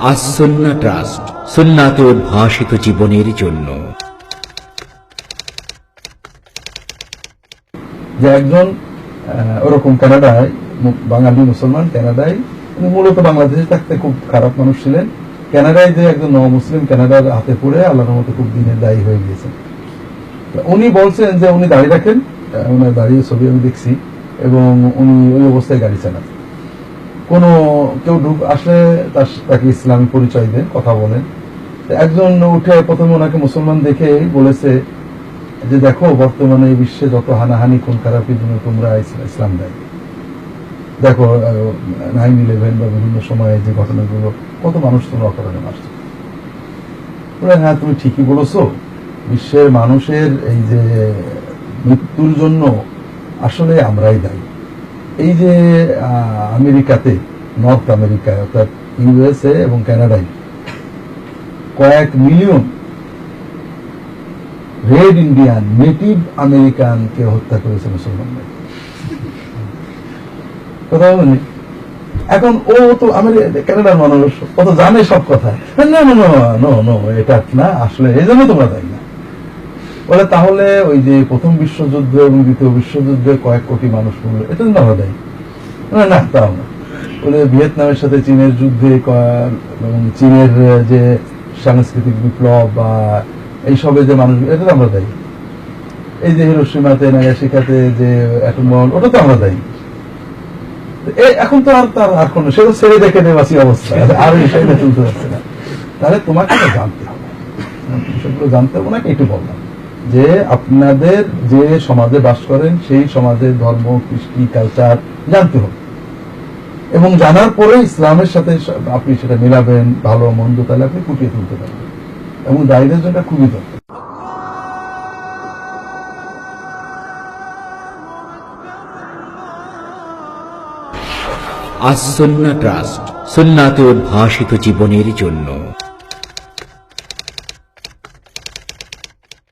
আসন্না trust, সুন্নাতে জীবনের জন্য। যে একজন ওরকম কানাডায় বাঙালি মুসলমান কানাডায় মূলত বাংলাদেশে থাকতে খুব খারাপ মানুষ ছিলেন। কানাডায় যে একজন নব মুসলিম কানাডার হাতে পড়ে আল্লাহর মতো খুব দিনের দায়ী হয়ে গিয়েছেন। উনি বলছেন যে উনি দাঁড়িয়ে রাখেন ওনার দাঁড়িয়ে ছবি আমি দেখছি, এবং উনি ওই অবস্থায় গাড়ি চালান। কোনো কেউ ঢুক, আসলে তাকে ইসলামী পরিচয় দেন কথা বলেন। একজন উঠে প্রথমে ওনাকে মুসলমান দেখে বলেছে যে, দেখো, বর্তমানে এই বিশ্বে যত হানাহানি, খুন খারাপির জন্য তোমরা ইসলাম দেয়। দেখো নাইন ইলেভেন বা বিভিন্ন সময়ে যে ঘটনাগুলো, কত মানুষ তোমরা অকারণে মারছো। হ্যাঁ তুমি ঠিকই বলেছ। বিশ্বের মানুষের এই যে মৃত্যুর জন্য আসলে আমরাই দায়ী। এই যে আমেরিকাতে, নর্থ আমেরিকায় অর্থাৎ ইউএসএ এবং কানাডায়। কয়েক মিলিয়ন রেড ইন্ডিয়ান, নেটিভ আমেরিকানকে হত্যা করেছে মুসলমানরা কথা বলেনি এখন ও তো আমেরিকা কানাডার মানুষ, ও তো জানে সব কথা। না না না, নো নো, এটা না, আসলে এই জন্য তোমরা তাই না। বলে তাহলে ওই যে প্রথম বিশ্বযুদ্ধ এবং দ্বিতীয় বিশ্বযুদ্ধে কয়েক কোটি মানুষ মরলো, এটা আমরা দেয়। না তাও না। ভিয়েতনামের সাথে চীনের যুদ্ধে চীনের যে সাংস্কৃতিক বিপ্লব বা এইসবে যে মানুষ, এটা তো আমরা দেয়। এই যে হিরোসীমাতে নাগাশিকাতে যে এখন ওটা তো আমরা দেয়। এখন তো আর তার আর কোনো সেটা ছেড়ে দেখে নেবাসি অবস্থা। আর বিষয়টা চলতে যাচ্ছে না। তাহলে তোমাকে জানতে হবে। সেগুলো জানতে হবে, ওনাকে একটু বললাম। যে আপনাদের যে সমাজে বাস করেন, সেই সমাজের ধর্ম, কৃষ্টি কালচার জানতে হবে। এবং জানার পরে ইসলামের সাথে আপনি সেটা মেলাবেন, ভালো, মন্দ তাহলে আপনি ফুটিয়ে তুলতে পারবেন। এবং দায়ীদের জন্য খুবই দরকার। আসন্না ট্রাস্ট সুন্নাতে উদ্ভাসিত জীবনের জন্য